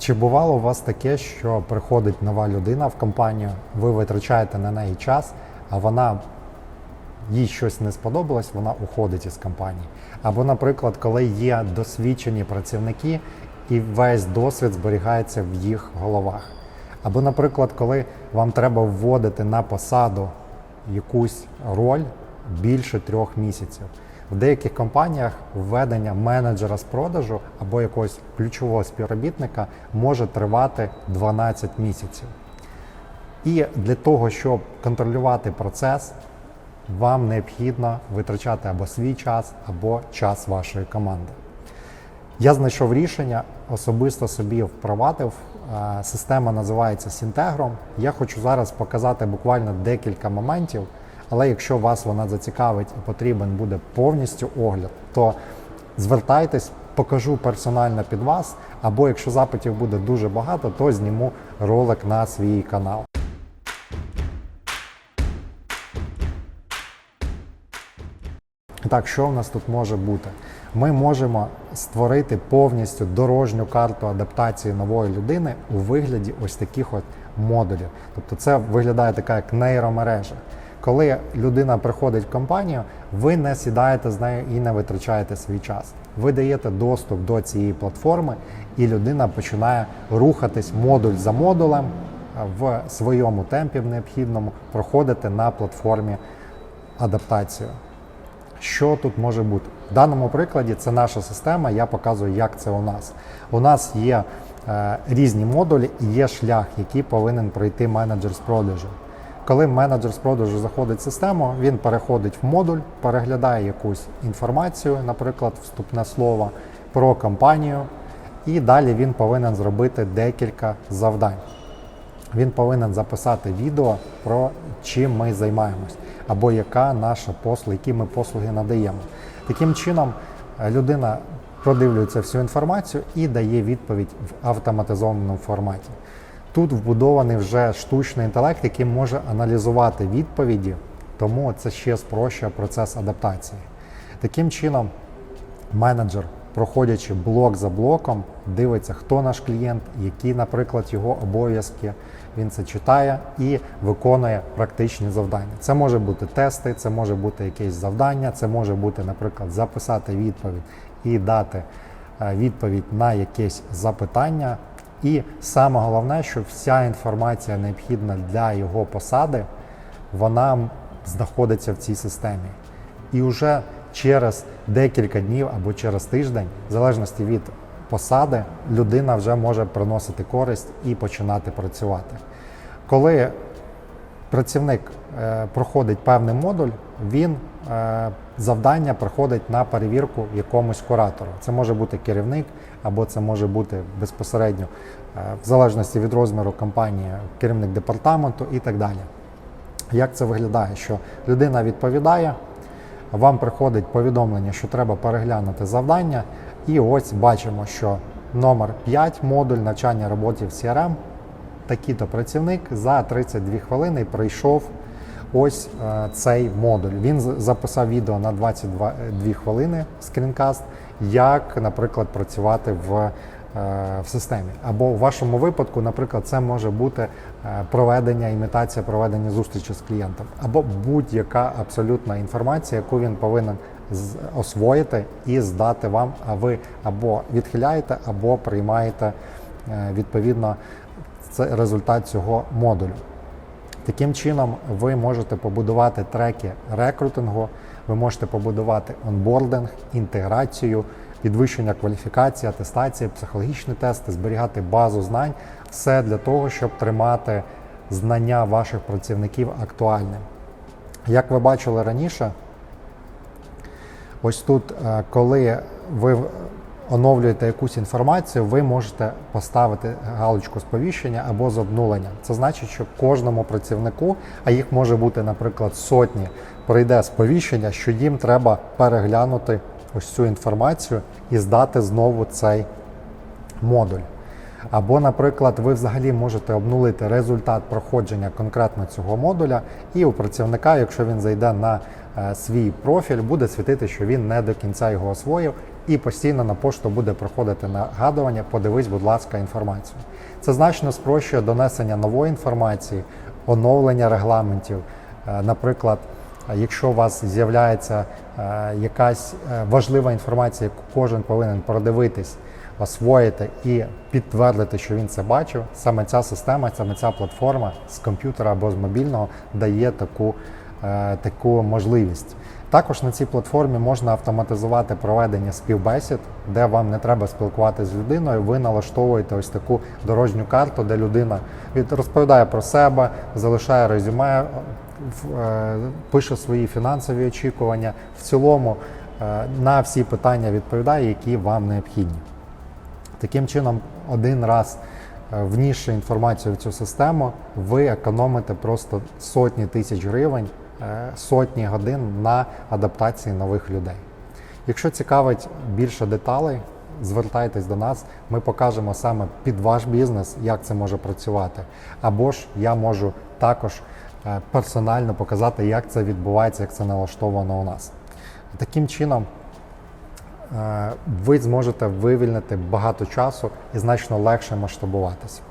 Чи бувало у вас таке, що приходить нова людина в компанію, ви витрачаєте на неї час, а вона їй щось не сподобалось, вона уходить із компанії. Або, наприклад, коли є досвідчені працівники і весь досвід зберігається в їх головах. Або, наприклад, коли вам треба вводити на посаду якусь роль більше трьох місяців. В деяких компаніях введення менеджера з продажу або якогось ключового співробітника може тривати 12 місяців. І для того, щоб контролювати процес, вам необхідно витрачати або свій час, або час вашої команди. Я знайшов рішення, особисто собі впровадив. Е, Система називається Сінтегром. Я хочу зараз показати буквально декілька моментів, але якщо вас вона зацікавить і потрібен буде повністю огляд, то звертайтесь, покажу персонально під вас, або якщо запитів буде дуже багато, то зніму ролик на свій канал. Так, що в нас тут може бути? Ми можемо створити повністю дорожню карту адаптації нової людини у вигляді ось таких от модулів. Тобто це виглядає така як нейромережа. Коли людина приходить в компанію, ви не сідаєте з нею і не витрачаєте свій час. Ви даєте доступ до цієї платформи, і людина починає рухатись модуль за модулем в своєму темпі в необхідному, проходити на платформі адаптацію. Що тут може бути? В даному прикладі це наша система, я показую, як це у нас. У нас є е, різні модулі і є шлях, який повинен пройти менеджер з продажу. Коли менеджер з продажу заходить в систему, він переходить в модуль, переглядає якусь інформацію, наприклад, вступне слово про компанію, і далі він повинен зробити декілька завдань. Він повинен записати відео про чим ми займаємось, або яка наша послуга, які ми послуги надаємо. Таким чином, людина продивлюється всю інформацію і дає відповідь в автоматизованому форматі. Тут вбудований вже штучний інтелект, який може аналізувати відповіді, тому це ще спрощує процес адаптації. Таким чином, менеджер, проходячи блок за блоком, дивиться, хто наш клієнт, які, наприклад, його обов'язки. Він це читає і виконує практичні завдання. Це може бути тести, це може бути якесь завдання, це може бути, наприклад, записати відповідь і дати е, відповідь на якесь запитання. І саме головне, що вся інформація необхідна для його посади, вона знаходиться в цій системі. І вже через декілька днів або через тиждень, в залежності від посади, людина вже може приносити користь і починати працювати. Коли працівник е, проходить певний модуль, він е, завдання проходить на перевірку якомусь куратору. Це може бути керівник, або це може бути безпосередньо, е, в залежності від розміру компанії, керівник департаменту і так далі. Як це виглядає? Що людина відповідає, вам приходить повідомлення, що треба переглянути завдання, і ось бачимо, що номер 5 модуль навчання роботі в CRM, такий-то працівник за 32 хвилини прийшов ось е, цей модуль. Він записав відео на 22 хвилини скрінкаст, як, наприклад, працювати в, е, в системі. Або у вашому випадку, наприклад, це може бути е, проведення, імітація проведення зустрічі з клієнтом, або будь-яка абсолютна інформація, яку він повинен освоїти і здати вам, а ви або відхиляєте, або приймаєте відповідно це результат цього модулю. Таким чином, ви можете побудувати треки рекрутингу, ви можете побудувати онбординг, інтеграцію, підвищення кваліфікації, атестації, психологічні тести, зберігати базу знань, все для того, щоб тримати знання ваших працівників актуальним. Як ви бачили раніше, ось тут, е, коли ви оновлюєте якусь інформацію, ви можете поставити галочку сповіщення або з обнулення. Це значить, що кожному працівнику, а їх може бути, наприклад, сотні, прийде сповіщення, що їм треба переглянути ось цю інформацію і здати знову цей модуль. Або, наприклад, ви взагалі можете обнулити результат проходження конкретно цього модуля, і у працівника, якщо він зайде на е, свій профіль, буде світити, що він не до кінця його освоїв, і постійно на пошту буде проходити нагадування. Подивись, будь ласка, інформацію. Це значно спрощує донесення нової інформації, оновлення регламентів. Е, Наприклад, якщо у вас з'являється е, якась е, важлива інформація, яку кожен повинен продивитись, освоїти і підтвердити, що він це бачив, саме ця система, саме ця платформа з комп'ютера або з мобільного дає таку, таку можливість. Також на цій платформі можна автоматизувати проведення співбесід, де вам не треба спілкуватися з людиною. Ви налаштовуєте ось таку дорожню карту, де людина від- розповідає про себе, залишає резюме, в- е, пише свої фінансові очікування. В цілому е, на всі питання відповідає, які вам необхідні. Таким чином, один раз е, внісши інформацію в цю систему, ви економите просто сотні тисяч гривень, е, сотні годин на адаптації нових людей. Якщо цікавить більше деталей, звертайтесь до нас, ми покажемо саме під ваш бізнес, як це може працювати. Або ж я можу також е, персонально показати, як це відбувається, як це налаштовано у нас. Таким чином, е, ви зможете вивільнити багато часу і значно легше масштабуватися.